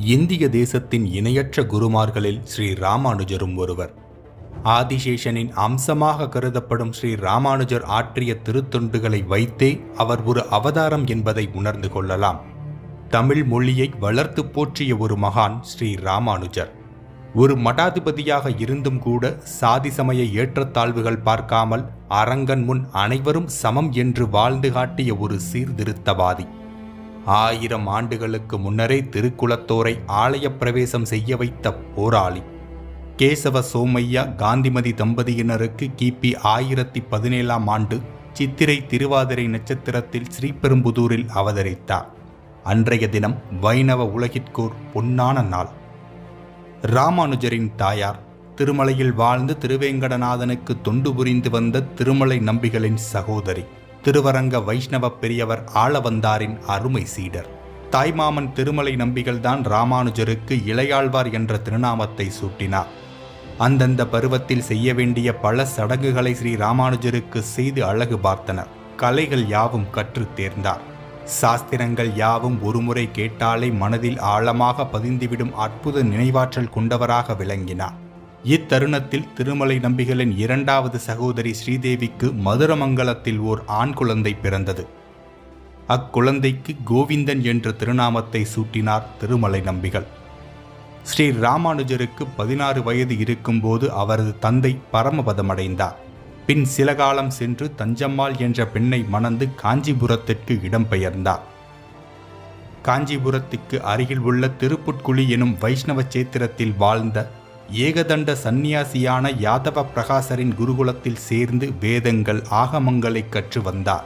இந்திய தேசத்தின் இணையற்ற குருமார்களில் ஸ்ரீ ராமானுஜரும் ஒருவர். ஆதிசேஷனின் அம்சமாக கருதப்படும் ஸ்ரீ ராமானுஜர் ஆற்றிய திருத்தொண்டுகளை வைத்தே அவர் ஒரு அவதாரம் என்பதை உணர்ந்து கொள்ளலாம். தமிழ் மொழியை வளர்த்து போற்றிய ஒரு மகான் ஸ்ரீ ராமானுஜர். ஒரு மடாதிபதியாக இருந்தும் கூட சாதி சமய ஏற்றத்தாழ்வுகள் பார்க்காமல் அரங்கன் முன் அனைவரும் சமம் என்று வாழ்ந்து காட்டிய ஒரு சீர்திருத்தவாதி. ஆயிரம் ஆண்டுகளுக்கு முன்னரே திருக்குலத்தோரை ஆலயப் பிரவேசம் செய்ய வைத்த போராளி. கேசவ சோமையா காந்திமதி தம்பதியினருக்கு கிபி ஆயிரத்தி பதினேழாம் ஆண்டு சித்திரை திருவாதிரை நட்சத்திரத்தில் ஸ்ரீபெரும்புதூரில் அவதரித்தார். அன்றைய தினம் வைணவ உலகிற்கோர் பொன்னான நாள். ராமானுஜரின் தாயார் திருமலையில் வாழ்ந்து திருவேங்கடநாதனுக்கு தொண்டு புரிந்து வந்த திருமலை நம்பிகளின் சகோதரி. திருவரங்க வைஷ்ணவ பெரியவர் ஆளவந்தாரின் அருமை சீடர். தாய்மாமன் திருமலை நம்பிகள்தான் ராமானுஜருக்கு இளையாழ்வார் என்ற திருநாமத்தை சூட்டினார். அந்தந்த பருவத்தில் செய்ய வேண்டிய பல சடங்குகளை ஸ்ரீ ராமானுஜருக்கு செய்து அழகு பார்த்தனர். கலைகள் யாவும் கற்றுத் தேர்ந்தார். சாஸ்திரங்கள் யாவும் ஒருமுறை கேட்டாலே மனதில் ஆழமாக பதிந்துவிடும் அற்புத நினைவாற்றல் கொண்டவராக விளங்கினார். இத்தருணத்தில் திருமலை நம்பிகளின் இரண்டாவது சகோதரி ஸ்ரீதேவிக்கு மதுரமங்கலத்தில் ஓர் ஆண் குழந்தை பிறந்தது. அக்குழந்தைக்கு கோவிந்தன் என்ற திருநாமத்தை சூட்டினார் திருமலை நம்பிகள். ஸ்ரீ ராமானுஜருக்கு பதினாறு வயது இருக்கும்போது அவரது தந்தை பரமபதமடைந்தார். பின் சில காலம் சென்று தஞ்சம்மாள் என்ற பெண்ணை மணந்து காஞ்சிபுரத்திற்கு இடம்பெயர்ந்தார். காஞ்சிபுரத்துக்கு அருகில் உள்ள திருப்புட்குழி எனும் வைஷ்ணவ சேத்திரத்தில் வாழ்ந்த ஏகதண்ட சந்நியாசியான யாதவ பிரகாசரின் குருகுலத்தில் சேர்ந்து வேதங்கள் ஆகமங்களை கற்று வந்தார்.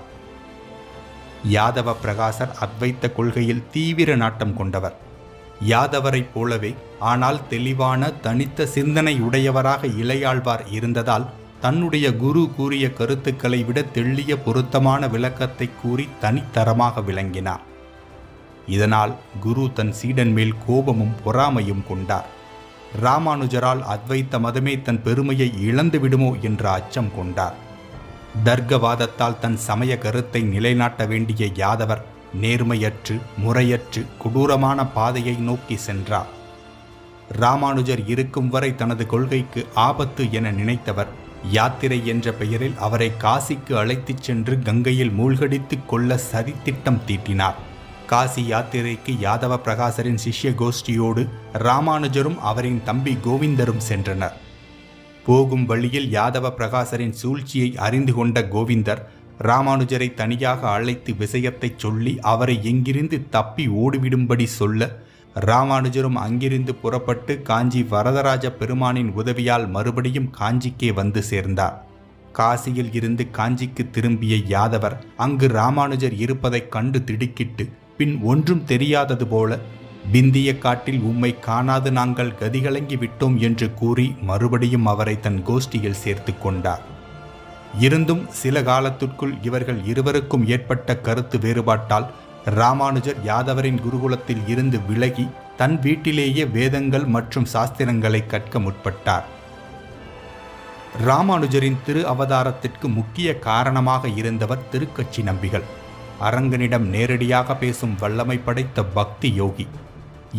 யாதவ பிரகாசர் அத்வைத்த கொள்கையில் தீவிர நாட்டம் கொண்டவர். யாதவரைப் போலவே ஆனால் தெளிவான தனித்த சிந்தனை உடையவராக இளையாழ்வார் இருந்ததால் தன்னுடைய குரு கூறிய கருத்துக்களை விட தெள்ளிய பொருத்தமான விளக்கத்தை கூறி தனித்தரமாக விளங்கினார். இதனால் குரு தன் சீடன் மேல் கோபமும் பொறாமையும் கொண்டார். ராமானுஜரால் அத்வைத்த மதமே தன் பெருமையை இழந்து விடுமோ என்ற அச்சம் கொண்டார். தர்க்கவாதத்தால் தன் சமய கருத்தை நிலைநாட்ட வேண்டிய யாதவர் நேர்மையற்று முறையற்று கொடூரமான பாதையை நோக்கி சென்றார். ராமானுஜர் இருக்கும் வரை தனது கொள்கைக்கு ஆபத்து என நினைத்தவர் யாத்திரை என்ற பெயரில் அவரை காசிக்கு அழைத்துச் சென்று கங்கையில் மூழ்கடித்துக் கொள்ள சதித்திட்டம் தீட்டினார். காசி யாத்திரைக்கு யாதவ பிரகாசரின் சிஷ்ய கோஷ்டியோடு ராமானுஜரும் அவரின் தம்பி கோவிந்தரும் சென்றனர். போகும் வழியில் யாதவ பிரகாசரின் சூழ்ச்சியை அறிந்து கொண்ட கோவிந்தர் ராமானுஜரை தனியாக அழைத்து விஷயத்தைச் சொல்லி அவரை எங்கிருந்து தப்பி ஓடிவிடும்படி சொல்ல ராமானுஜரும் அங்கிருந்து புறப்பட்டு காஞ்சி வரதராஜ பெருமானின் உதவியால் மறுபடியும் காஞ்சிக்கே வந்து சேர்ந்தார். காசியில் இருந்து காஞ்சிக்கு திரும்பிய யாதவர் அங்கு ராமானுஜர் இருப்பதைக் கண்டு திடுக்கிட்டு பின் ஒன்றும் தெரியாதது போல பிந்திய காட்டில் உம்மை காணாது நாங்கள் கதிகலங்கி விட்டோம் என்று கூறி மறுபடியும் அவரை தன் கோஷ்டியில் சேர்த்து கொண்டார். இருந்தும் சில காலத்திற்குள் இவர்கள் இருவருக்கும் ஏற்பட்ட கருத்து வேறுபாட்டால் ராமானுஜர் யாதவரின் குருகுலத்தில் இருந்து விலகி தன் வீட்டிலேயே வேதங்கள் மற்றும் சாஸ்திரங்களை கற்க முற்பட்டார். ராமானுஜரின் திரு அவதாரத்திற்கு முக்கிய காரணமாக இருந்தவர் திருக்கட்சி நம்பிகள். அரங்கனிடம் நேரடியாக பேசும் வல்லமை படைத்த பக்தி யோகி.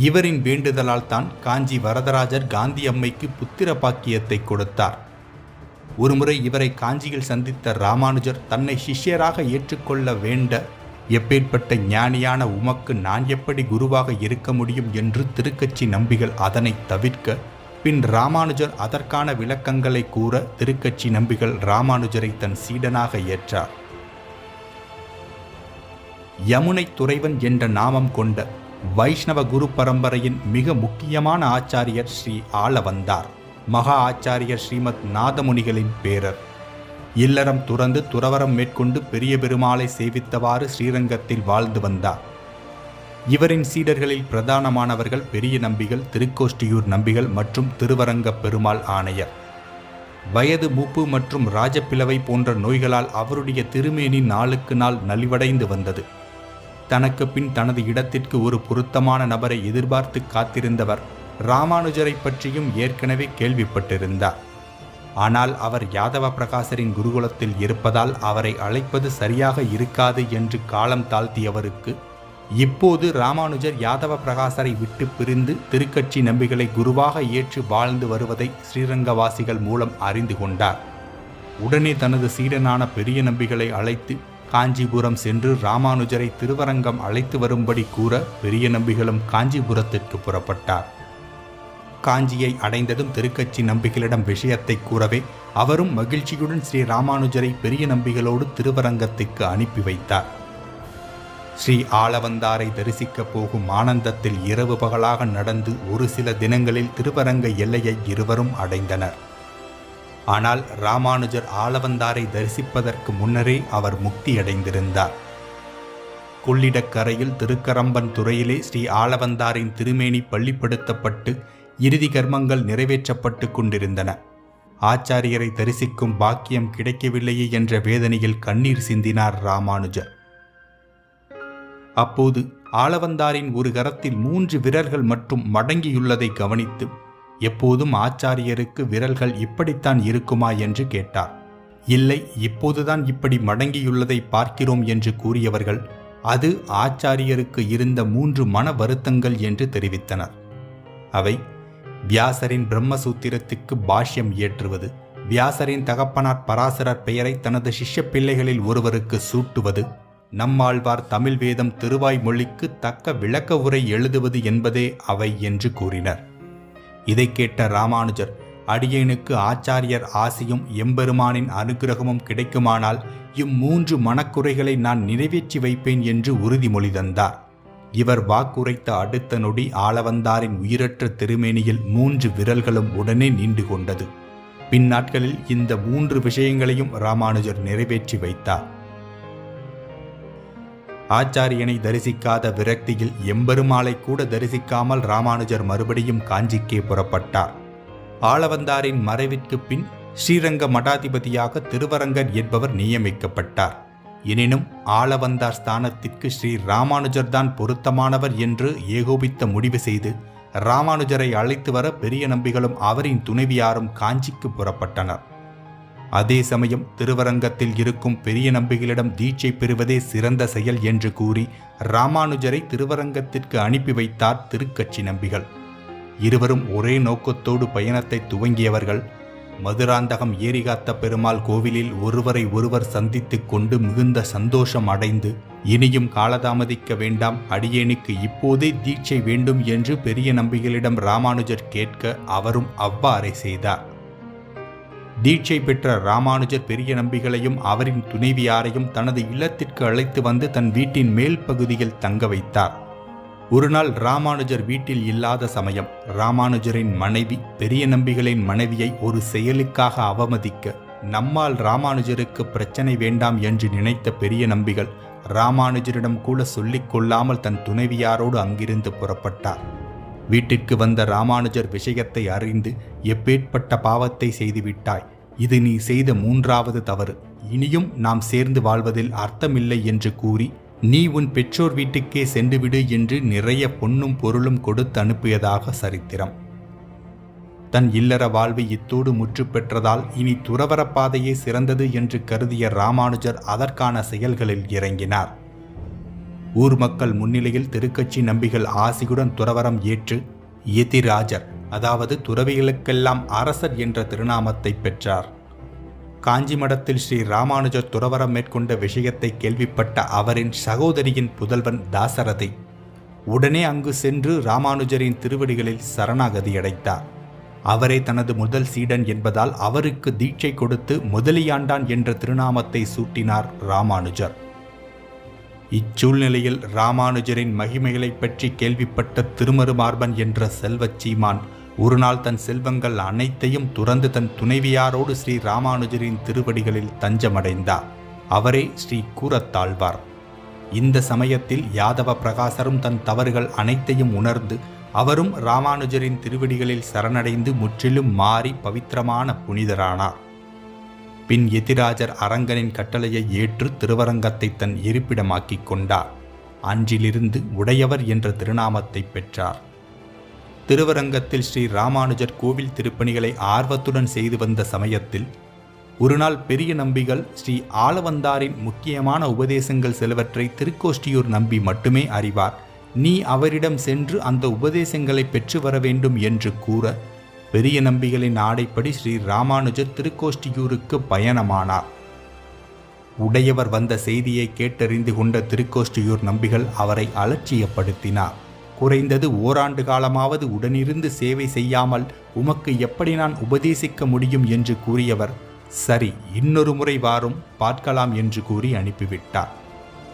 இவரின் வேண்டுதலால் தான் காஞ்சி வரதராஜர் காந்தி அம்மைக்கு புத்திர பாக்கியத்தை கொடுத்தார். ஒருமுறை இவரை காஞ்சியில் சந்தித்த ராமானுஜர் தன்னை சிஷ்யராக ஏற்றுக்கொள்ள வேண்ட எப்பேற்பட்ட ஞானியான உமக்கு நான் எப்படி குருவாக இருக்க முடியும் என்று திருக்கட்சி நம்பிகள் அதனை தவிர்க்க பின் ராமானுஜர் அதற்கான விளக்கங்களை கூற திருக்கட்சி நம்பிகள் ராமானுஜரை தன் சீடனாக ஏற்றார். யமுனை துறைவன் என்ற நாமம் கொண்ட வைஷ்ணவ குரு பரம்பரையின் மிக முக்கியமான ஆச்சாரியர் ஸ்ரீ ஆள வந்தார் மகா ஆச்சாரியர் ஸ்ரீமத் நாதமுனிகளின் பேரர். இல்லறம் துறந்து துறவரம் மேற்கொண்டு பெரிய பெருமாளை சேவித்தவாறு ஸ்ரீரங்கத்தில் வாழ்ந்து வந்தார். இவரின் சீடர்களில் பிரதானமானவர்கள் பெரிய நம்பிகள் திருக்கோஷ்டியூர் நம்பிகள் மற்றும் திருவரங்க பெருமாள் ஆணையர். வயது மூப்பு மற்றும் ராஜப்பிளவை போன்ற நோய்களால் அவருடைய திருமேனி நாளுக்கு நாள் நலிவடைந்து வந்தது. தனக்கு பின் தனது இடத்திற்கு ஒரு பொருத்தமான நபரை எதிர்பார்த்து காத்திருந்தவர் ராமானுஜரை பற்றியும் ஏற்கனவே கேள்விப்பட்டிருந்தார். ஆனால் அவர் யாதவ பிரகாசரின் குருகுலத்தில் இருப்பதால் அவரை அழைப்பது சரியாக இருக்காது என்று காலம் தாழ்த்தியவருக்கு இப்போது ராமானுஜர் யாதவ பிரகாசரை விட்டு பிரிந்து திருக்கட்சி நம்பிகளை குருவாக ஏற்று வாழ்ந்து வருவதை ஸ்ரீரங்கவாசிகள் மூலம் அறிந்து கொண்டார். உடனே தனது சீடனான பெரிய நம்பிகளை அழைத்து காஞ்சிபுரம் சென்று ராமானுஜரை திருவரங்கம் அழைத்து வரும்படி கூற பெரிய நம்பிகளும் காஞ்சிபுரத்திற்கு புறப்பட்டார். காஞ்சியை அடைந்ததும் திருக்கட்சி நம்பிகளிடம் விஷயத்தை கூறவே அவரும் மகிழ்ச்சியுடன் ஸ்ரீ ராமானுஜரை பெரிய நம்பிகளோடு திருவரங்கத்துக்கு அனுப்பி வைத்தார். ஸ்ரீ ஆளவந்தாரை தரிசிக்கப் போகும் ஆனந்தத்தில் இரவு பகலாக நடந்து ஒரு சில தினங்களில் திருவரங்க எல்லையை இருவரும் அடைந்தனர். ஆனால் ராமானுஜர் ஆளவந்தாரை தரிசிப்பதற்கு முன்னரே அவர் முக்தியடைந்திருந்தார். கொள்ளிடக்கரையில் திருக்கரம்பன் துறையிலே ஸ்ரீ ஆளவந்தாரின் திருமேனி பள்ளிப்படுத்தப்பட்டு இறுதி கர்மங்கள் நிறைவேற்றப்பட்டு கொண்டிருந்தன. ஆச்சாரியரை தரிசிக்கும் பாக்கியம் கிடைக்கவில்லையே என்ற வேதனையில் கண்ணீர் சிந்தினார் ராமானுஜர். அப்போது ஆளவந்தாரின் ஒரு கரத்தில் மூன்று விரல்கள் மட்டும் மடங்கியுள்ளதை கவனித்து எப்போதும் ஆச்சாரியருக்கு விரல்கள் இப்படித்தான் இருக்குமா என்று கேட்டார். இல்லை இப்போதுதான் இப்படி மடங்கியுள்ளதை பார்க்கிறோம் என்று கூறியவர்கள் அது ஆச்சாரியருக்கு இருந்த மூன்று மன வருத்தங்கள் என்று தெரிவித்தனர். அவை வியாசரின் பிரம்மசூத்திரத்துக்கு பாஷ்யம் இயற்றுவது வியாசரின் தகப்பனார் பராசரர் பெயரை தனது சிஷ்ய பிள்ளைகளில் ஒருவருக்கு சூட்டுவது நம்மாழ்வார் தமிழ் வேதம் திருவாய் மொழிக்கு தக்க விளக்க உரை எழுதுவது என்பதே அவை என்று கூறினர். இதை கேட்ட ராமானுஜர் அடியேனுக்கு ஆச்சாரியர் ஆசியும் எம்பெருமானின் அனுகிரகமும் கிடைக்குமானால் இம்மூன்று மனக்குறைகளை நான் நிறைவேற்றி வைப்பேன் என்று உறுதிமொழி தந்தார். இவர் வாக்குரைத்த அடுத்த நொடி ஆளவந்தாரின் உயிரற்ற திருமேனியில் மூன்று விரல்களும் உடனே நீண்டு கொண்டது. பின்னாட்களில் இந்த மூன்று விஷயங்களையும் ராமானுஜர் நிறைவேற்றி வைத்தார். ஆச்சாரியனை தரிசிக்காத விரக்தியில் எம்பெருமாளை கூட தரிசிக்காமல் ராமானுஜர் மறுபடியும் காஞ்சிக்கே புறப்பட்டார். ஆளவந்தாரின் மறைவிற்கு பின் ஸ்ரீரங்க மடாதிபதியாக திருவரங்கர் என்பவர் நியமிக்கப்பட்டார். எனினும் ஆளவந்தார் ஸ்தானத்திற்கு ஸ்ரீ ராமானுஜர் தான் பொருத்தமானவர் என்று ஏகோபித்த முடிவு செய்து ராமானுஜரை அழைத்து வர பெரிய நம்பிகளும் அவரின் துணைவியாரும் காஞ்சிக்கு புறப்பட்டனர். அதே சமயம் திருவரங்கத்தில் இருக்கும் பெரிய நம்பிகளிடம் தீட்சை பெறுவதே சிறந்த செயல் என்று கூறி ராமானுஜரை திருவரங்கத்திற்கு அனுப்பி வைத்தார் திருக்கட்சி நம்பிகள். இருவரும் ஒரே நோக்கத்தோடு பயணத்தை துவங்கியவர்கள். மதுராந்தகம் ஏரிகாத்த பெருமாள் கோவிலில் ஒருவரை ஒருவர் சந்தித்துக் கொண்டு மிகுந்த சந்தோஷம் அடைந்து இனியும் காலதாமதிக்க வேண்டாம் அடியேனுக்கு இப்போதே தீட்சை வேண்டும் என்று பெரிய நம்பிகளிடம் ராமானுஜர் கேட்க அவரும் அவ்வாறே செய்தார். தீட்சை பெற்ற ராமானுஜர் பெரிய நம்பிகளையும் அவரின் துணைவியாரையும் தனது இல்லத்திற்கு அழைத்து வந்து தன் வீட்டின் மேல் பகுதியில் தங்க வைத்தார். ஒருநாள் ராமானுஜர் வீட்டில் இல்லாத சமயம் ராமானுஜரின் மனைவி பெரிய நம்பிகளின் மனைவியை ஒரு செயலுக்காக அவமதிக்க நம்மால் ராமானுஜருக்கு பிரச்சனை வேண்டாம் என்று நினைத்த பெரிய நம்பிகள் ராமானுஜரிடம் கூட சொல்லிக் கொள்ளாமல் தன் துணைவியாரோடு அங்கிருந்து புறப்பட்டார். வீட்டிற்கு வந்த ராமானுஜர் விஷயத்தை அறிந்து எப்பேற்பட்ட பாவத்தை செய்துவிட்டாய் இது நீ செய்த மூன்றாவது தவறு. இனியும் நாம் சேர்ந்து வாழ்வதில் அர்த்தமில்லை என்று கூறி நீ உன் பெற்றோர் வீட்டுக்கே சென்றுவிடு என்று நிறைய பொன்னும் பொருளும் கொடுத்து அனுப்பியதாக சரித்திரம். தன் இல்லற வாழ்வு இத்தோடு முற்று பெற்றதால் இனி துறவர பாதையே சிறந்தது என்று கருதிய ராமானுஜர் அதற்கான செயல்களில் இறங்கினார். ஊர் மக்கள் முன்னிலையில் திருக்கட்சி நம்பிகள் ஆசியுடன் துறவரம் ஏற்று யதிராஜர் அதாவது துறவிகளுக்கெல்லாம் அரசர் என்ற திருநாமத்தை பெற்றார். காஞ்சி மடத்தில் ஸ்ரீ ராமானுஜர் துறவரம் மேற்கொண்ட விஷயத்தை கேள்விப்பட்ட அவரின் சகோதரியின் புதல்வன் தாசரதை உடனே அங்கு சென்று ராமானுஜரின் திருவடிகளில் சரணாகதி அடைத்தார் அவரே தனது முதல் சீடன் என்பதால் அவருக்கு தீட்சை கொடுத்து முதலியாண்டான் என்ற திருநாமத்தை சூட்டினார் ராமானுஜர். இச்சூழ்நிலையில் ராமானுஜரின் மகிமைகளைப் பற்றி கேள்விப்பட்ட திருமருமார்பன் என்ற செல்வச் சீமான் ஒரு நாள் தன் செல்வங்கள் அனைத்தையும் துறந்து தன் துணைவியாரோடு ஸ்ரீ ராமானுஜரின் திருவடிகளில் தஞ்சமடைந்தார். அவரே ஸ்ரீ கூறத்தாழ்வார் இந்த சமயத்தில் யாதவ பிரகாசரும் தன் தவறுகள் அனைத்தையும் உணர்ந்து அவரும் ராமானுஜரின் திருவடிகளில் சரணடைந்து முற்றிலும் மாறி பவித்திரமான புனிதரானார். பின் எதிராஜர் அரங்கனின் கட்டளையை ஏற்று திருவரங்கத்தை தன் இருப்பிடமாக்கிக் கொண்டார். அன்றிலிருந்து உடையவர் என்ற திருநாமத்தை பெற்றார். திருவரங்கத்தில் ஸ்ரீ ராமானுஜர் கோவில் திருப்பணிகளை ஆர்வத்துடன் செய்து வந்த சமயத்தில் ஒருநாள் பெரிய நம்பிகள் ஸ்ரீ ஆளவந்தாரின் முக்கியமான உபதேசங்கள் சிலவற்றை திருக்கோஷ்டியூர் நம்பி மட்டுமே அறிவார். நீ அவரிடம் சென்று அந்த உபதேசங்களை பெற்று வர வேண்டும் என்று கூற பெரிய நம்பிகளின் ஆடைப்படி ஸ்ரீ ராமானுஜர் திருக்கோஷ்டியூருக்கு பயணமானார். உடையவர் வந்த செய்தியை கேட்டறிந்து கொண்ட திருக்கோஷ்டியூர் நம்பிகள் அவரை அலட்சியப்படுத்தினார். குறைந்தது ஓராண்டு காலமாவது உடனிருந்து சேவை செய்யாமல் உமக்கு எப்படி நான் உபதேசிக்க முடியும் என்று கூறியவர் சரி இன்னொரு முறை வாரும் பார்க்கலாம் என்று கூறி அனுப்பிவிட்டார்.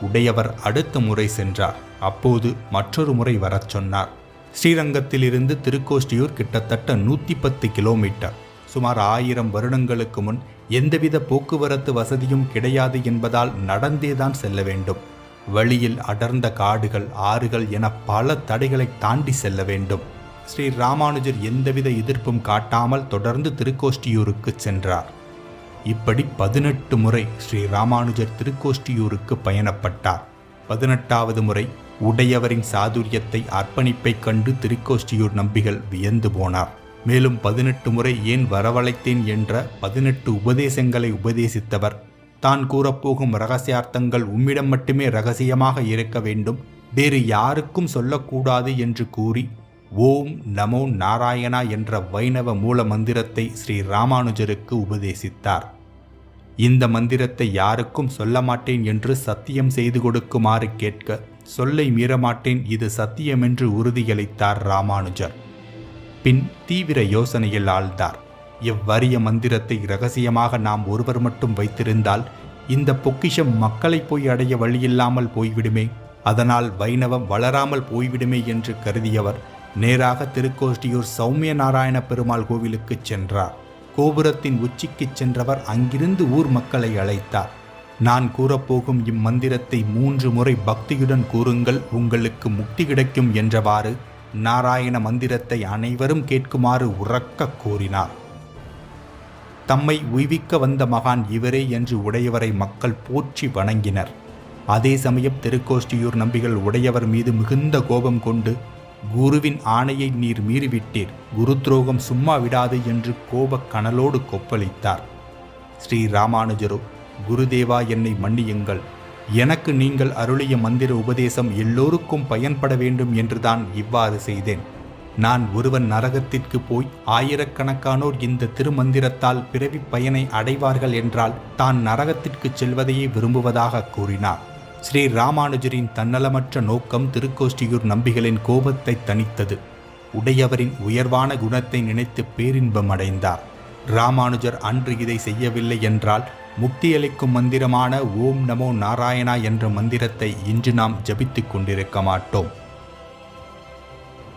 உடையவர் அடுத்த முறை சென்றார். அப்போது மற்றொரு முறை வரச் சொன்னார். ஸ்ரீரங்கத்திலிருந்து திருக்கோஷ்டியூர் கிட்டத்தட்ட நூற்றி பத்து கிலோமீட்டர். சுமார் ஆயிரம் வருடங்களுக்கு முன் எந்தவித போக்குவரத்து வசதியும் கிடையாது என்பதால் நடந்தேதான் செல்ல வேண்டும். வழியில் அடர்ந்த காடுகள் ஆறுகள் என பல தடைகளை தாண்டி செல்ல வேண்டும். ஸ்ரீ ராமானுஜர் எந்தவித எதிர்ப்பும் காட்டாமல் தொடர்ந்து திருக்கோஷ்டியூருக்கு சென்றார். இப்படி பதினெட்டு முறை ஸ்ரீ ராமானுஜர் திருக்கோஷ்டியூருக்கு பயணப்பட்டார். பதினெட்டாவது முறை உடையவரின் சாதுரியத்தை அர்ப்பணிப்பைக் கண்டு திருக்கோஷ்டியூர் நம்பிகள் வியந்து போனார். மேலும் பதினெட்டு முறை ஏன் வரவழைத்தேன் என்ற பதினெட்டு உபதேசங்களை உபதேசித்தவர் தான் கூறப்போகும் ரகசியார்த்தங்கள் உம்மிடம் மட்டுமே ரகசியமாக இருக்க வேண்டும். வேறு யாருக்கும் சொல்லக்கூடாது என்று கூறி ஓம் நமோ நாராயணா என்ற வைணவ மூல மந்திரத்தை ஸ்ரீ ராமானுஜருக்கு உபதேசித்தார். இந்த மந்திரத்தை யாருக்கும் சொல்ல மாட்டேன் என்று சத்தியம் செய்து கொடுக்குமாறு கேட்க சொல்லை மீறமாட்டேன் இது சத்தியமென்று உறுதியளித்தார் ராமானுஜர். பின் தீவிர யோசனையில் ஆழ்ந்தார். இவ்வரிய மந்திரத்தை ரகசியமாக நாம் ஒருவர் மட்டும் வைத்திருந்தால் இந்த பொக்கிஷம் மக்களை போய் அடைய வழியில்லாமல் போய்விடுமே. அதனால் வைணவம் வளராமல் போய்விடுமே என்று கருதியவர் நேராக திருக்கோஷ்டியூர் சௌமிய நாராயண பெருமாள் கோவிலுக்குச் சென்றார். கோபுரத்தின் உச்சிக்குச் சென்றவர் அங்கிருந்து ஊர் மக்களை அழைத்தார். நான் கூறப்போகும் இம்மந்திரத்தை மூன்று முறை பக்தியுடன் கூறுங்கள் உங்களுக்கு முக்தி கிடைக்கும் என்றவாறு நாராயண மந்திரத்தை அனைவரும் கேட்குமாறு உறக்க கூறினார் தம்மை உய்விக்க வந்த மகான் இவரே என்று உடையவரை மக்கள் போற்றி வணங்கினர். அதே சமயம் திருக்கோஷ்டியூர் நம்பிகள் உடையவர் மீது மிகுந்த கோபம் கொண்டு குருவின் ஆணையை நீர் மீறிவிட்டீர். குரு துரோகம் சும்மா விடாது என்று கோபக் கனலோடு கொப்பளித்தார். ஸ்ரீ ராமானுஜரோ குருதேவா என்னை மன்னியுங்கள். எனக்கு நீங்கள் அருளிய மந்திர உபதேசம் எல்லோருக்கும் பயன்பட வேண்டும் என்றுதான் இவ்வாறு செய்தேன். நான் ஒருவன் நரகத்திற்கு போய் ஆயிரக்கணக்கானோர் இந்த திருமந்திரத்தால் பிறவி பயனை அடைவார்கள் என்றால் தான் நரகத்திற்கு செல்வதையே விரும்புவதாக கூறினார். ஸ்ரீ ராமானுஜரின் தன்னலமற்ற நோக்கம் திருக்கோஷ்டியூர் நம்பிகளின் கோபத்தை தணித்தது. உடையவரின் உயர்வான குணத்தை நினைத்து பேரின்பம் அடைந்தார் ராமானுஜர் அன்று இதை செய்யவில்லை என்றால் முக்தியளிக்கும் மந்திரமான ஓம் நமோ நாராயணா என்ற மந்திரத்தை இன்று நாம் ஜபித்துக் கொண்டிருக்க மாட்டோம்.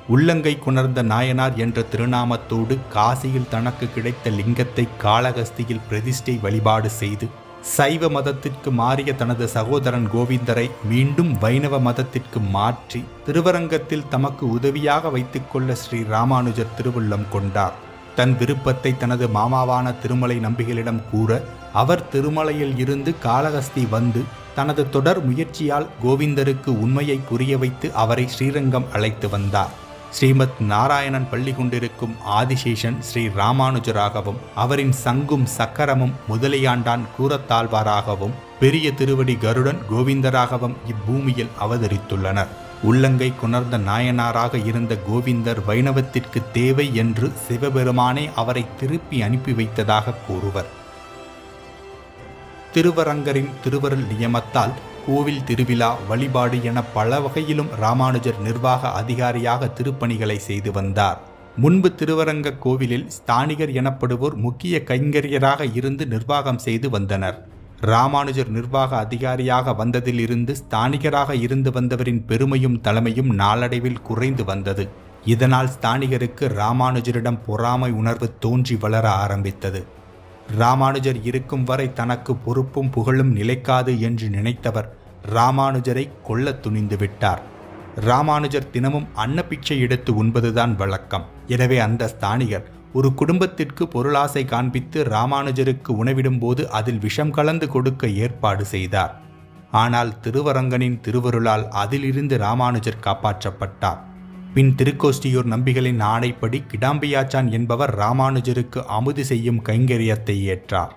உள்ளங்கை குணர்ந்த நாயனார் என்ற திருநாமத்தோடு காசியில் தனக்கு கிடைத்த லிங்கத்தை காளகஸ்தியில் பிரதிஷ்டை வழிபாடு செய்து சைவ மதத்திற்கு மாறிய தனது சகோதரன் கோவிந்தரை மீண்டும் வைணவ மதத்திற்கு மாற்றி திருவரங்கத்தில் தமக்கு உதவியாக வைத்துக்கொள்ள ஸ்ரீ ராமானுஜர் திருவுள்ளம் கொண்டார். தன் விருப்பத்தை தனது மாமாவான திருமலை நம்பிகளிடம் கூற அவர் திருமலையில் இருந்து காளகஸ்தி வந்து தனது தொடர் முயற்சியால் கோவிந்தருக்கு உண்மையை புரிய வைத்து அவரை ஸ்ரீரங்கம் அழைத்து வந்தார். ஸ்ரீமத் நாராயணன் பள்ளி கொண்டிருக்கும் ஆதிசேஷன் ஸ்ரீ ராமானுஜராகவும் அவரின் சங்கும் சக்கரமும் முதலியாண்டான் கூறத்தாழ்வாராகவும் பெரிய திருவடி கருடன் கோவிந்தராகவும் இப்பூமியில் அவதரித்துள்ளனர். உள்ளங்கை குணர்ந்த நாயனாராக இருந்த கோவிந்தர் வைணவத்திற்கு தேவை என்று சிவபெருமானே அவரை திருப்பி அனுப்பி வைத்ததாக கூறுவர். திருவரங்கரின் திருவருள் நியமத்தால் கோவில் திருவிழா வழிபாடு என பல வகையிலும் ராமானுஜர் நிர்வாக அதிகாரியாக திருப்பணிகளை செய்து வந்தார். முன்பு திருவரங்க கோவிலில் ஸ்தானிகர் எனப்படுவோர் முக்கிய கைங்கரியராக இருந்து நிர்வாகம் செய்து வந்தனர். ராமானுஜர் நிர்வாக அதிகாரியாக வந்ததிலிருந்து ஸ்தானிகராக இருந்து வந்தவரின் பெருமையும் தலைமையும் நாளடைவில் குறைந்து வந்தது. இதனால் ஸ்தானிகருக்கு ராமானுஜரிடம் பொறாமை உணர்வு தோன்றி வளர ஆரம்பித்தது. ராமானுஜர் இருக்கும் வரை தனக்கு பொறுப்பும் புகழும் நிலைக்காது என்று நினைத்தவர் ராமானுஜரை கொல்ல துணிந்து விட்டார். ராமானுஜர் தினமும் அன்னப்பிச்சை எடுத்து உண்பதுதான் வழக்கம். எனவே அந்த ஸ்தானிகர் ஒரு குடும்பத்திற்கு பொருளாசை காண்பித்து ராமானுஜருக்கு உணவிடும்போது அதில் விஷம் கலந்து கொடுக்க ஏற்பாடு செய்தார். ஆனால் திருவரங்கனின் திருவருளால் அதிலிருந்து ராமானுஜர் காப்பாற்றப்பட்டார். பின் திருக்கோஷ்டியூர் நம்பிகளின் ஆணைப்படி கிடாம்பியாச்சான் என்பவர் ராமானுஜருக்கு அமுது செய்யும் கைங்கரியத்தை ஏற்றார்.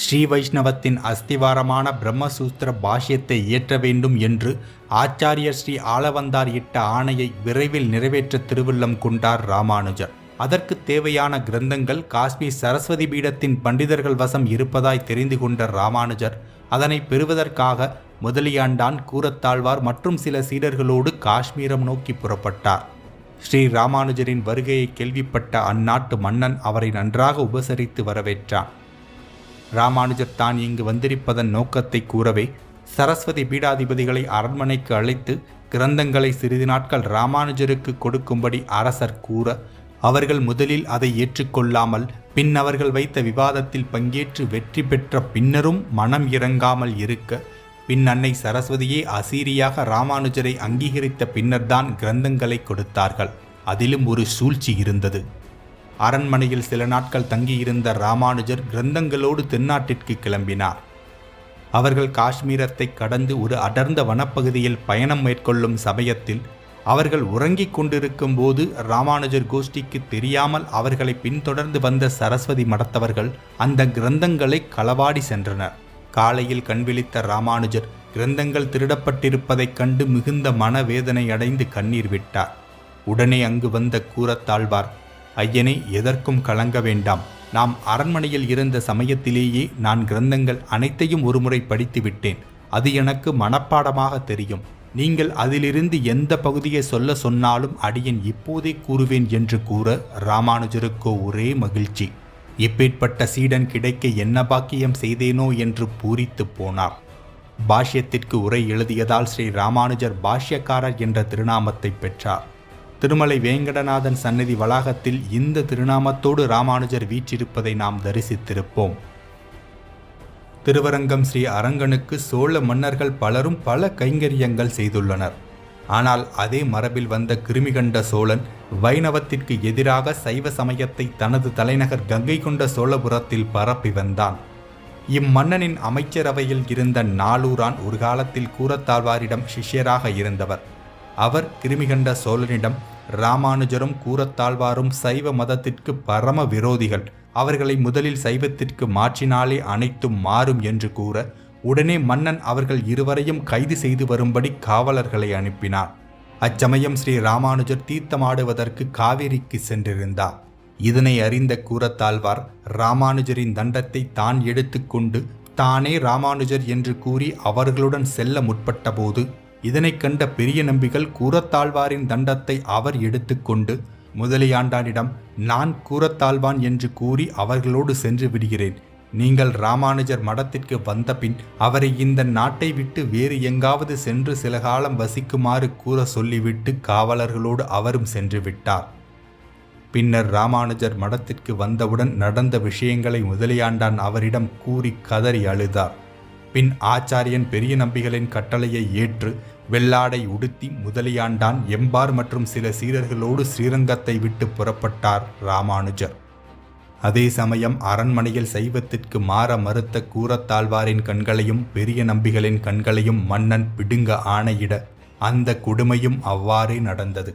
ஸ்ரீ வைஷ்ணவத்தின் அஸ்திவாரமான பிரம்மசூத்திர பாஷ்யத்தை இயற்ற வேண்டும் என்று ஆச்சாரியர் ஸ்ரீ ஆளவந்தார் இட்ட ஆணையை விரைவில் நிறைவேற்ற திருவுள்ளம் கொண்டார் ராமானுஜர். அதற்கு தேவையான கிரந்தங்கள் காஷ்மீர் சரஸ்வதி பீடத்தின் பண்டிதர்கள் வசம் இருப்பதாய் தெரிந்து கொண்ட ராமானுஜர் அதனை பெறுவதற்காக முதலியாண்டான் கூரத்தாழ்வார் மற்றும் சில சீடர்களோடு காஷ்மீரம் நோக்கி புறப்பட்டார். ஸ்ரீ ராமானுஜரின் வருகையை கேள்விப்பட்ட அந்நாட்டு மன்னன் அவரை நன்றாக உபசரித்து வரவேற்றான். ராமானுஜர் தான் இங்கு வந்திருப்பதன் நோக்கத்தை கூறவே சரஸ்வதி பீடாதிபதிகளை அரண்மனைக்கு அழைத்து கிரந்தங்களை சிறிது நாட்கள் ராமானுஜருக்கு கொடுக்கும்படி அரசர் கூற அவர்கள் முதலில் அதை ஏற்றுக்கொள்ளாமல் பின் அவர்கள் வைத்த விவாதத்தில் பங்கேற்று வெற்றி பெற்ற பின்னரும் மனம் இறங்காமல் இருக்க பின் அன்னை சரஸ்வதியே அசீரியாக ராமானுஜரை அங்கீகரித்த பின்னர்தான் கிரந்தங்களை கொடுத்தார்கள். அதிலும் ஒரு சூழ்ச்சி இருந்தது. அரண்மனையில் சில நாட்கள் தங்கியிருந்த ராமானுஜர் கிரந்தங்களோடு தென்னாட்டிற்கு கிளம்பினார். அவர்கள் காஷ்மீரத்தை கடந்து ஒரு அடர்ந்த வனப்பகுதியில் பயணம் மேற்கொள்ளும் சமயத்தில் அவர்கள் உறங்கிக் கொண்டிருக்கும் போது ராமானுஜர் கோஷ்டிக்கு தெரியாமல் அவர்களை பின்தொடர்ந்து வந்த சரஸ்வதி மடத்தவர்கள் அந்த கிரந்தங்களை களவாடி சென்றனர். காலையில் கண்விழித்த ராமானுஜர் கிரந்தங்கள் திருடப்பட்டிருப்பதைக் கண்டு மிகுந்த மனவேதனை அடைந்து கண்ணீர் விட்டார். உடனே அங்கு வந்த கூறத்தாழ்வார் ஐயனே எதற்கும் கலங்க வேண்டாம். நாம் அரண்மனையில் இருந்த சமயத்திலேயே நான் கிரந்தங்கள் அனைத்தையும் ஒருமுறை படித்து விட்டேன். அது எனக்கு மனப்பாடமாக தெரியும். நீங்கள் அதிலிருந்து எந்த பகுதியை சொல்ல சொன்னாலும் அடியன் இப்போதே கூறுவேன் என்று கூற ராமானுஜருக்கோ ஒரே மகிழ்ச்சி. இப்பேற்பட்ட சீடன் கிடைக்க என்ன பாக்கியம் செய்தேனோ என்று பூரித்து போனார். பாஷ்யத்திற்கு உரை எழுதியதால் ஸ்ரீ ராமானுஜர் பாஷ்யக்காரர் என்ற திருநாமத்தை பெற்றார். திருமலை வேங்கடநாதன் சந்நிதி வளாகத்தில் இந்த திருநாமத்தோடு ராமானுஜர் வீற்றிருப்பதை நாம் தரிசித்திருப்போம். திருவரங்கம் ஸ்ரீ அரங்கனுக்கு சோழ மன்னர்கள் பலரும் பல கைங்கரியங்கள் செய்துள்ளனர். ஆனால் அதே மரபில் வந்த கிருமிகண்ட சோழன் வைணவத்திற்கு எதிராக சைவ சமயத்தை தனது தலைநகர் கங்கை கொண்ட சோழபுரத்தில் பரப்பி வந்தான். இம்மன்னனின் அமைச்சரவையில் இருந்த நாளூரான் ஒரு காலத்தில் கூரத்தாழ்வாரிடம் சிஷ்யராக இருந்தவர். அவர் கிருமிகண்ட சோழனிடம் ராமானுஜரும் கூரத்தாழ்வாரும் சைவ மதத்திற்கு பரம விரோதிகள். அவர்களை முதலில் சைவத்திற்கு மாற்றினாலே அனைத்தும் மாறும் என்று கூற உடனே மன்னன் அவர்கள் இருவரையும் கைது செய்து வரும்படி காவலர்களை அனுப்பினார். அச்சமயம் ஸ்ரீ ராமானுஜர் தீர்த்தமாடுவதற்கு காவேரிக்கு சென்றிருந்தார். இதனை அறிந்த கூரத்தாழ்வார் ராமானுஜரின் தண்டத்தை தான் எடுத்துக்கொண்டு தானே ராமானுஜர் என்று கூறி அவர்களுடன் செல்ல முற்பட்டபோது இதனைக் கண்ட பெரிய நம்பிகள் கூரத்தாழ்வாரின் தண்டத்தை அவர் எடுத்துக்கொண்டு முதலியாண்டானிடம் நான் கூறத்தாழ்வான் என்று கூறி அவர்களோடு சென்று விடுகிறேன். நீங்கள் ராமானுஜர் மடத்திற்கு வந்தபின் அவரை இந்த நாட்டை விட்டு வேறு எங்காவது சென்று சில காலம் வசிக்குமாறு கூற சொல்லிவிட்டு காவலர்களோடு அவரும் சென்று விட்டார். பின்னர் ராமானுஜர் மடத்திற்கு வந்தவுடன் நடந்த விஷயங்களை முதலியாண்டான் அவரிடம் கூறி கதறி அழுதார். பின் ஆச்சாரியன் பெரிய நம்பிகளின் கட்டளையை ஏற்று வெள்ளாடை உடுத்தி முதலியாண்டான் எம்பார் மற்றும் சில சீரர்களோடு ஸ்ரீரங்கத்தை விட்டு புறப்பட்டார் ராமானுஜர். அதே சமயம் அரண்மனையில் சைவத்திற்கு மாற மறுத்த கூரத்தாழ்வாரின் கண்களையும் பெரிய நம்பிகளின் கண்களையும் மன்னன் பிடுங்க ஆணையிட அந்த கொடுமையும் அவ்வாறே நடந்தது.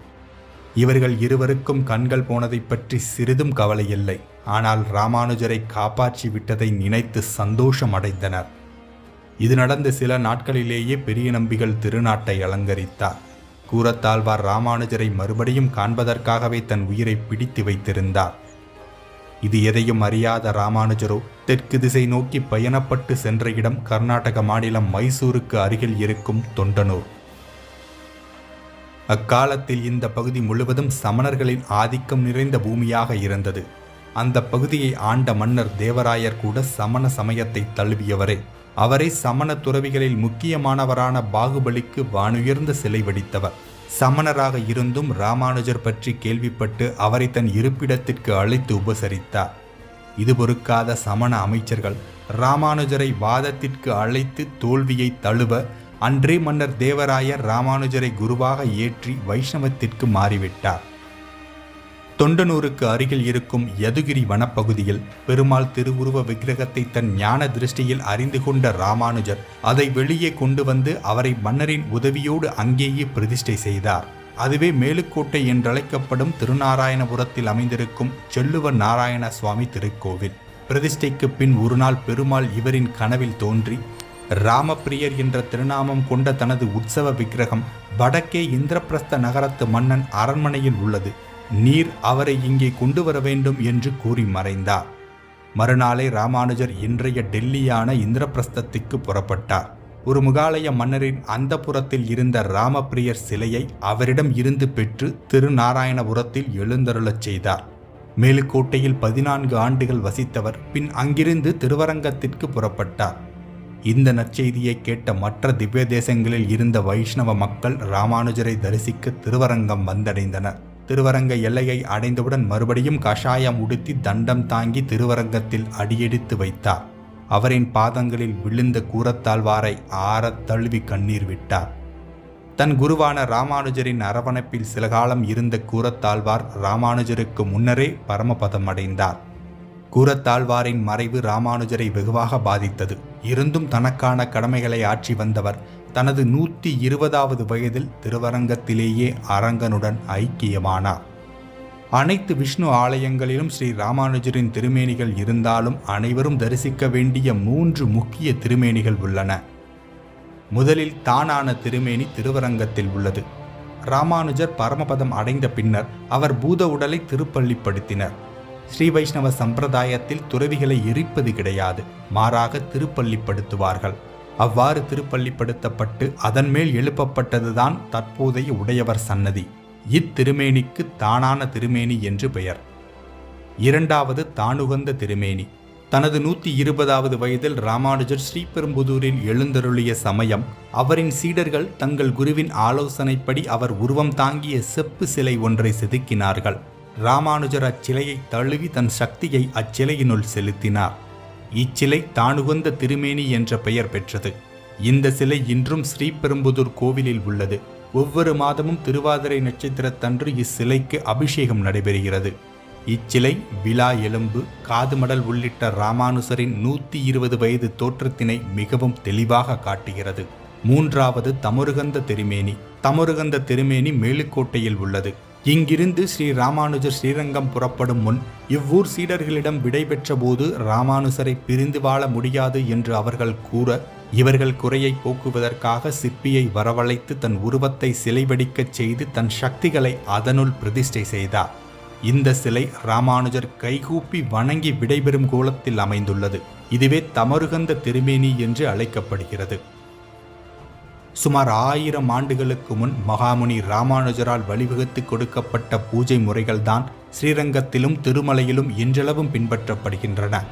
இவர்கள் இருவருக்கும் கண்கள் போனதை பற்றி சிறிதும் கவலையில்லை ஆனால் ராமானுஜரை காப்பாற்றி விட்டதை நினைத்து சந்தோஷம் அடைந்தனர். இது நடந்த சில நாட்களிலேயே பெரிய நம்பிகள் திருநாட்டை அலங்கரித்தார். கூரத்தாழ்வார் ராமானுஜரை மறுபடியும் காண்பதற்காகவே தன் உயிரை பிடித்து வைத்திருந்தார். இது எதையும் அறியாத ராமானுஜரோ தெற்கு திசை நோக்கி பயணப்பட்டு சென்ற இடம் கர்நாடக மாநிலம் மைசூருக்கு அருகில் இருக்கும் தொண்டனூர். அக்காலத்தில் இந்த பகுதி முழுவதும் சமணர்களின் ஆதிக்கம் நிறைந்த பூமியாக இருந்தது. அந்த பகுதியை ஆண்ட மன்னர் தேவராயர் கூட சமண சமயத்தை தழுவியவரே. அவரை சமண துறவிகளில் முக்கியமானவரான பாகுபலிக்கு வானுயர்ந்த சிலை வடித்தவர். சமணராக இருந்தும் ராமானுஜர் பற்றி கேள்விப்பட்டு அவரை தன் இருப்பிடத்திற்கு அழைத்து உபசரித்தார். இது பொறுக்காத சமண அமைச்சர்கள் ராமானுஜரை வாதத்திற்கு அழைத்து தோல்வியை தழுவ அன்றே மன்னர் தேவராயர் ராமானுஜரை குருவாக ஏற்றி வைஷ்ணவத்திற்கு மாறிவிட்டார். தொண்டனூருக்கு அருகில் இருக்கும் யதுகிரி வனப்பகுதியில் பெருமாள் திருவுருவ விக்கிரகத்தை தன் ஞான திருஷ்டியில் அறிந்து கொண்ட ராமானுஜர் அதை வெளியே கொண்டு வந்து அவரை மன்னரின் உதவியோடு அங்கேயே பிரதிஷ்டை செய்தார். அதுவே மேலுக்கோட்டை என்றழைக்கப்படும் திருநாராயணபுரத்தில் அமைந்திருக்கும் செல்லுவ நாராயண சுவாமி திருக்கோவில். பிரதிஷ்டைக்கு பின் ஒருநாள் பெருமாள் இவரின் கனவில் தோன்றி ராமப்பிரியர் என்ற திருநாமம் கொண்ட தனது உற்சவ விக்கிரகம் வடக்கே இந்திரபிரஸ்த நகரத்து மன்னன் அரண்மனையில் உள்ளது. நீர் அவரை இங்கே கொண்டு வர வேண்டும் என்று கூறி மறைந்தார். மறுநாளே ராமானுஜர் இன்றைய டெல்லியான இந்திரபிரஸ்தத்துக்கு புறப்பட்டார். ஒரு முகாலய மன்னரின் அந்தப்புறத்தில் இருந்த ராமப்பிரியர் சிலையை அவரிடம் இருந்து பெற்று திருநாராயணபுரத்தில் எழுந்தருளச் செய்தார். மேலுக்கோட்டையில் பதினான்கு ஆண்டுகள் வசித்தவர் பின் அங்கிருந்து திருவரங்கத்திற்கு புறப்பட்டார். இந்த நற்செய்தியை கேட்ட மற்ற திவ்ய தேசங்களில் இருந்த வைஷ்ணவ மக்கள் ராமானுஜரை தரிசிக்க திருவரங்கம் வந்தடைந்தனர். திருவரங்க எல்லையை அடைந்தவுடன் மறுபடியும் கஷாயம் உடுத்தி தண்டம் தாங்கி திருவரங்கத்தில் அடியெடுத்து வைத்தார். அவரின் பாதங்களில் விழுந்த கூரத்தாழ்வாரை ஆறத் தழுவி கண்ணீர் விட்டார். தன் குருவான ராமானுஜரின் அரவணைப்பில் சில காலம் இருந்த கூரத்தாழ்வார் ராமானுஜருக்கு முன்னரே பரமபதம் அடைந்தார். கூரத்தாழ்வாரின் மறைவு ராமானுஜரை வெகுவாக பாதித்தது. இருந்தும் தனக்கான கடமைகளை ஆற்றி வந்தவர் தனது நூற்றி இருபதாவது வயதில் திருவரங்கத்திலேயே அரங்கனுடன் ஐக்கியமானார். அனைத்து விஷ்ணு ஆலயங்களிலும் ஸ்ரீ ராமானுஜரின் திருமேனிகள் இருந்தாலும் அனைவரும் தரிசிக்க வேண்டிய மூன்று முக்கிய திருமேனிகள் உள்ளன. முதலில் தானான திருமேனி திருவரங்கத்தில் உள்ளது. ராமானுஜர் பரமபதம் அடைந்த பின்னர் அவர் பூத உடலை திருப்பள்ளிப்படுத்தினர். ஸ்ரீ வைஷ்ணவ சம்பிரதாயத்தில் துறவிகளை எரிப்பது கிடையாது மாறாக திருப்பள்ளிப்படுத்துவார்கள். அவ்வாறு திருப்பள்ளிப்படுத்தப்பட்டு அதன் மேல் எழுப்பப்பட்டதுதான் தற்போதைய உடையவர் சன்னதி. இத்திருமேனிக்கு தானான திருமேனி என்று பெயர். இரண்டாவது தானுகந்த திருமேனி. தனது நூற்றி இருபதாவது வயதில் ராமானுஜர் ஸ்ரீபெரும்புதூரில் எழுந்தருளிய சமயம் அவரின் சீடர்கள் தங்கள் குருவின் ஆலோசனைப்படி அவர் உருவம் தாங்கிய செப்பு சிலை ஒன்றை செதுக்கினார்கள். ராமானுஜர் அச்சிலையை தழுவி தன் சக்தியை அச்சிலையினுள் செலுத்தினார். இச்சிலை தானுகந்த திருமேனி என்ற பெயர் பெற்றது. இந்த சிலை இன்றும் ஸ்ரீபெரும்புதூர் கோவிலில் உள்ளது. ஒவ்வொரு மாதமும் திருவாதிரை நட்சத்திரத்தன்று இச்சிலைக்கு அபிஷேகம் நடைபெறுகிறது. இச்சிலை விழா எலும்பு காதுமடல் உள்ளிட்ட ராமானுசரின் நூற்றி இருபது வயது தோற்றத்தினை மிகவும் தெளிவாக காட்டுகிறது. மூன்றாவது தமருகந்த திருமேனி. தமருகந்த திருமேனி மேலுக்கோட்டையில் உள்ளது. இங்கிருந்து ஸ்ரீ ராமானுஜர் ஸ்ரீரங்கம் புறப்படும் முன் இவ்வூர் சீடர்களிடம் விடைபெற்ற போது ராமானுசரை பிரிந்து வாழ முடியாது என்று அவர்கள் கூற இவர்கள் குறையை போக்குவதற்காக சிற்பியை வரவழைத்து தன் உருவத்தை சிலைவடிக்கச் செய்து தன் சக்திகளை அதனுள் பிரதிஷ்டை செய்தார். இந்த சிலை ராமானுஜர் கைகூப்பி வணங்கி விடைபெறும் கோலத்தில் அமைந்துள்ளது. இதுவே தமருகந்த திருமேனி என்று அழைக்கப்படுகிறது. சுமார் ஆயிரம் ஆண்டுகளுக்கு முன் மகாமுனி ராமானுஜரால் வழிவகுத்து கொடுக்கப்பட்ட பூஜை முறைகள்தான் ஸ்ரீரங்கத்திலும் திருமலையிலும் இன்றளவும் பின்பற்றப்படுகின்றன.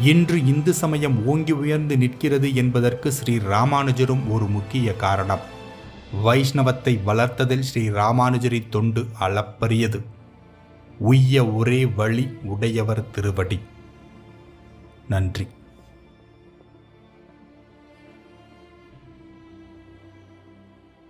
இன்று இந்து சமயம் ஓங்கி உயர்ந்து நிற்கிறது என்பதற்கு ஸ்ரீ ராமானுஜரும் ஒரு முக்கிய காரணம். வைஷ்ணவத்தை வளர்த்ததில் ஸ்ரீ ராமானுஜரின் தொண்டு அளப்பரியது. உய்ய ஒரே வழி உடையவர் திருவடி. நன்றி.